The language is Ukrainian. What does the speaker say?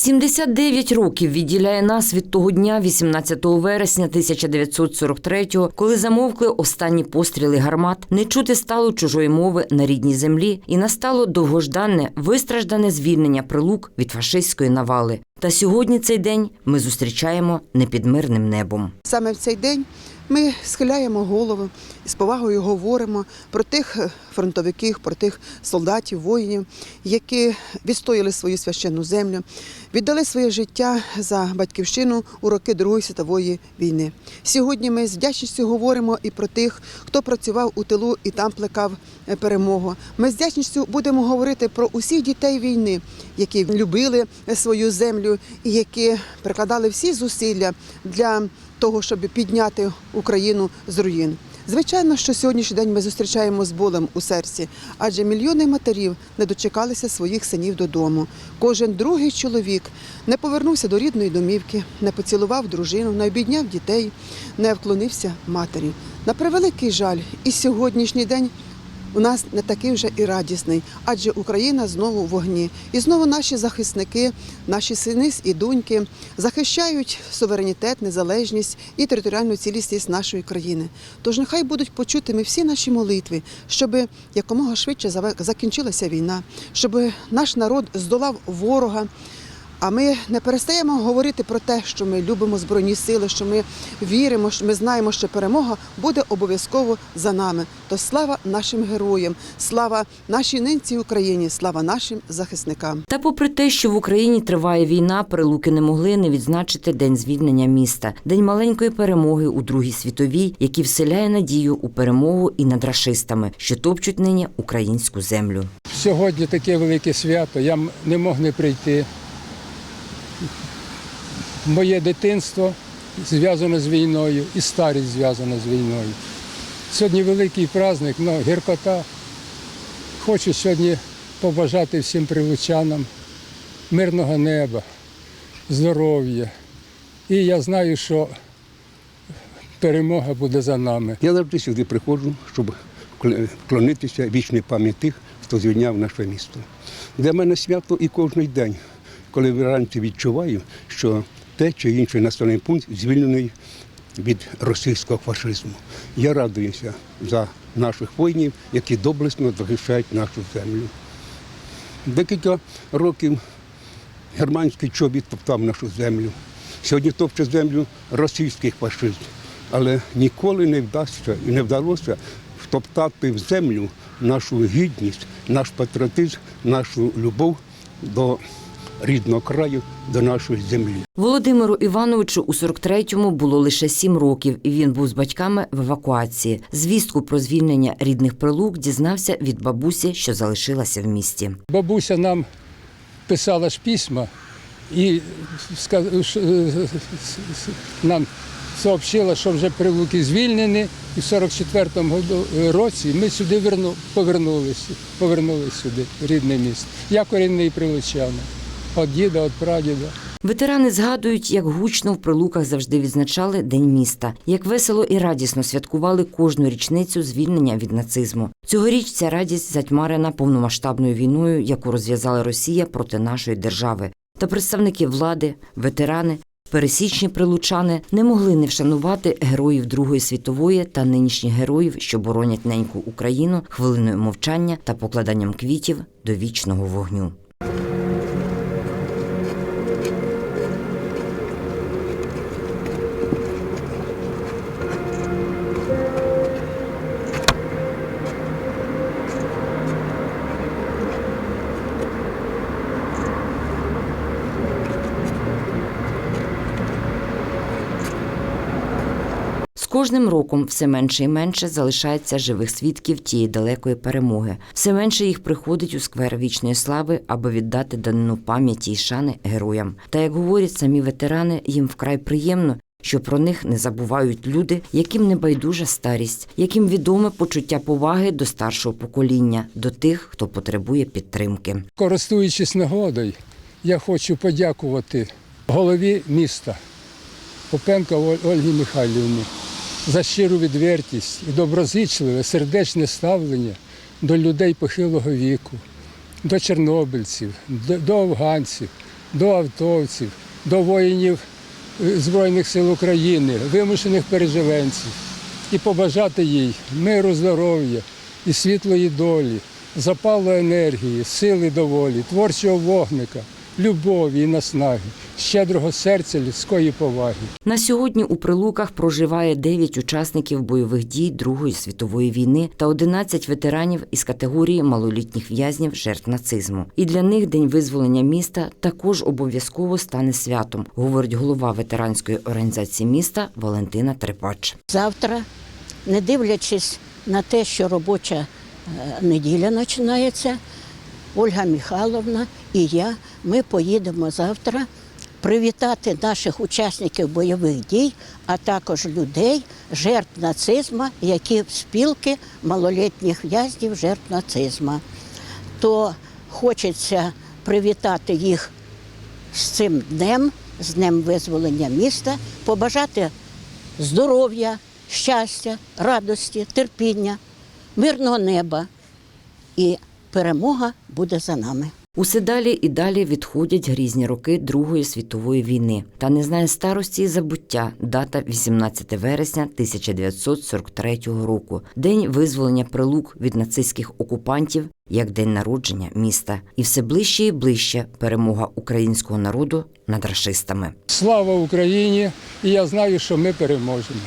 79 років відділяє нас від того дня, 18 вересня 1943-го, коли замовкли останні постріли гармат, не чути стало чужої мови на рідній землі, і настало довгожданне, вистраждане звільнення прилук від фашистської навали. Та сьогодні цей день ми зустрічаємо не мирним небом. Саме в цей день ми схиляємо голову і з повагою говоримо про тих е, фронтовиків, про тих солдатів, воїнів, які відстояли свою священну землю, віддали своє життя за батьківщину у роки Другої світової війни. Сьогодні ми з вдячністю говоримо і про тих, хто працював у тилу і там плекав е, перемогу. Ми з вдячністю будемо говорити про усіх дітей війни, які любили е, свою землю і які прикладали всі зусилля для того, щоб підняти Україну з руїн. Звичайно, що сьогоднішній день ми зустрічаємо з болем у серці, адже мільйони матерів не дочекалися своїх синів додому. Кожен другий чоловік не повернувся до рідної домівки, не поцілував дружину, не обідняв дітей, не вклонився матері. На превеликий жаль, і сьогоднішній день у нас не такий вже і радісний, адже Україна знову в вогні. І знову наші захисники, наші сини і доньки захищають суверенітет, незалежність і територіальну цілісність нашої країни. Тож нехай будуть почутими всі наші молитви, щоб якомога швидше закінчилася війна, щоб наш народ здолав ворога. А ми не перестаємо говорити про те, що ми любимо збройні сили, що ми віримо, що ми знаємо, що перемога буде обов'язково за нами. То слава нашим героям, слава нашій ненці Україні, слава нашим захисникам. Та попри те, що в Україні триває війна, прилуки не могли не відзначити день звільнення міста, день маленької перемоги у Другій світовій, який вселяє надію у перемогу і над рашистами, що топчуть нині українську землю. Сьогодні таке велике свято, я м- не мог не прийти. Моє дитинство зв'язано з війною і старість зв'язана з війною. Сьогодні великий праздник, ну, гіркота. Хочу сьогодні побажати всім прилучанам мирного неба, здоров'я. І я знаю, що перемога буде за нами. Я завжди сюди приходжу, щоб вклонитися вічній пам'яті тих, хто звільняв наше місто. Для мене свято і кожен день, коли вранці відчуваю, що те чи інший населений пункт звільнений від російського фашизму. Я радуюся за наших воїнів, які доблесно захищають нашу землю. Декілька років германський чобіт топтав нашу землю. Сьогодні топче землю російських фашистів. Але ніколи не вдасться і не вдалося втоптати в землю нашу гідність, наш патріотизм, нашу любов до рідного краю, до нашої землі. Володимиру Івановичу у 43-му було лише сім років, і він був з батьками в евакуації. Звістку про звільнення рідних прилук дізнався від бабусі, що залишилася в місті. Бабуся нам писала ж письма і е, с- нам сообщила, що вже прилуки звільнені, і в 44-му е, році ми сюди повернулися, повернулися сюди, в рідне місто. Я корінний прилучанин. От діда, от прадіда. Ветерани згадують, як гучно в прилуках завжди відзначали День міста, як весело і радісно святкували кожну річницю звільнення від нацизму. Цьогоріч ця радість затьмарена повномасштабною війною, яку розв'язала Росія проти нашої держави. Та представники влади, ветерани, пересічні прилучани не могли не вшанувати героїв Другої світової та нинішніх героїв, що боронять неньку Україну хвилиною мовчання та покладанням квітів до вічного вогню. Кожним роком все менше і менше залишається живих свідків тієї далекої перемоги. Все менше їх приходить у сквер вічної слави, аби віддати данину пам'яті і шани героям. Та як говорять самі ветерани, їм вкрай приємно. Що про них не забувають люди, яким не байдужа старість, яким відоме почуття поваги до старшого покоління, до тих, хто потребує підтримки. Користуючись нагодою, я хочу подякувати голові міста Попенко Оль- Ольгі Михайлівні за щиру відвертість і доброзичливе, сердечне ставлення до людей похилого віку, до чорнобильців, до, афганців. до автовців, до воїнів е, Збройних сил України, вимушених переживенців, і побажати їй миру, здоров'я і світлої долі, запалу енергії, сили доволі, творчого вогника, любові і наснаги, щедрого серця, людської поваги. На сьогодні у Прилуках проживає 9 учасників бойових дій Другої світової війни та 11 ветеранів із категорії малолітніх в'язнів жертв нацизму. І для них день визволення міста також обов'язково стане святом, говорить голова ветеранської організації міста Валентина Трепач. Завтра, не дивлячись на те, що робоча е, неділя починається, Ольга Михайловна і я, ми поїдемо завтра привітати наших учасників бойових дій, а також людей, жертв нацизму, які в спілки малолітніх в'язнів жертв нацизму. То хочеться привітати їх з цим днем, з днем визволення міста, побажати здоров'я, щастя, радості, терпіння, мирного неба. І перемога буде за нами. Усе далі і далі відходять грізні роки Другої світової війни. Та не знає старості і забуття дата 18 вересня 1943 року, день визволення прилук від нацистських окупантів як день народження міста. І все ближче і ближче перемога українського народу над рашистами. Слава Україні! І я знаю, що ми переможемо.